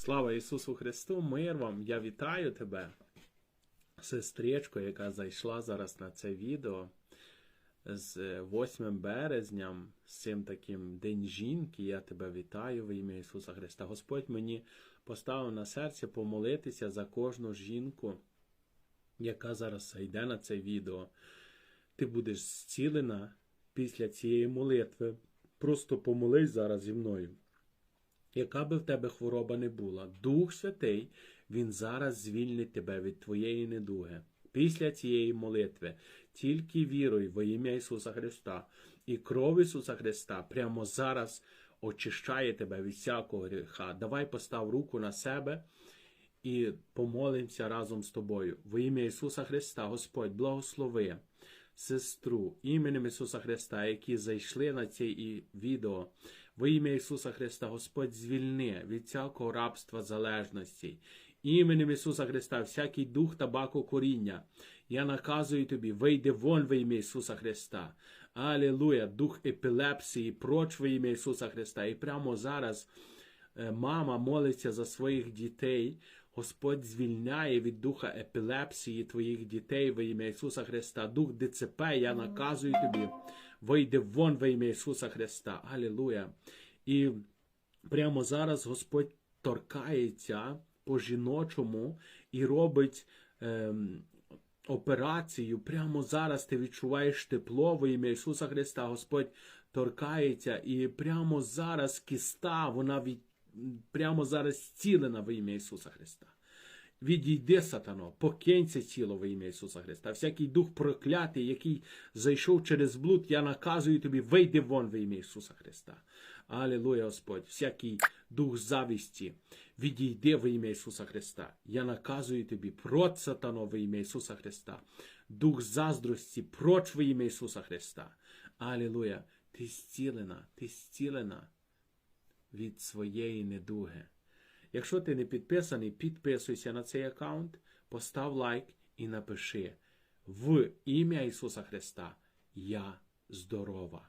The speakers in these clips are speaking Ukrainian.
Слава Ісусу Христу! Мир вам! Я вітаю тебе, сестричко, яка зайшла зараз на це відео з 8 березня, з цим таким День жінки. Я тебе вітаю в ім'я Ісуса Христа. Господь мені поставив на серце помолитися за кожну жінку, яка зараз йде на це відео. Ти будеш зцілена після цієї молитви. Просто помолись зараз зі мною. Яка би в тебе хвороба не була, Дух Святий, Він зараз звільнить тебе від твоєї недуги. Після цієї молитви тільки віруй во ім'я Ісуса Христа і кров Ісуса Христа прямо зараз очищає тебе від всякого гріха. Давай постав руку на себе і помолимося разом з тобою. Во ім'я Ісуса Христа, Господь, благослови сестру іменем Ісуса Христа, які зайшли на це відео. Во ім'я Ісуса Христа, Господь звільни від всякого рабства залежності. Іменем Ісуса Христа, всякий дух табаку коріння. Я наказую тобі, вийди вон во ім'я Ісуса Христа. Алілуя, дух епілепсії, проч во ім'я Ісуса Христа. І прямо зараз мама молиться за своїх дітей. Господь звільняє від духа епілепсії твоїх дітей во ім'я Ісуса Христа. Дух ДЦП, я наказую тобі, вийди вон во ім'я Ісуса Христа. Алілуя. І прямо зараз Господь торкається по жіночому і робить ем, операцію. Прямо зараз ти відчуваєш тепло во ім'я Ісуса Христа. Господь торкається, і прямо зараз киста, вона від прямо зараз зцілена во ім'я Ісуса Христа. Відійди, сатано, покинь це тіло во ім'я Ісуса Христа. Всякий дух проклятий, який зайшов через блуд, я наказую тобі, вийди вон во ім'я Ісуса Христа. Алілуя, Господь, всякий дух завісті, відійди во ім'я Ісуса Христа. Я наказую тобі, проч сатано во ім'я Ісуса Христа. Дух заздрості, проч во ім'я Ісуса Христа. Алілуя, ти зцілена, ти зцілена від своєї недуги. Якщо ти не підписаний, підписуйся на цей аккаунт, постав лайк і напиши в ім'я Ісуса Христа Я здорова.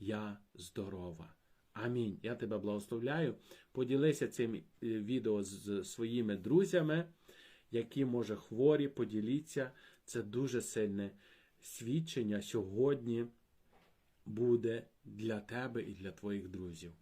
Я здорова. Амінь. Я тебе благословляю. Поділися цим е, відео з своїми друзями, які, може, хворі, поділіться. Це дуже сильне свідчення сьогодні буде для тебе і для твоїх друзів.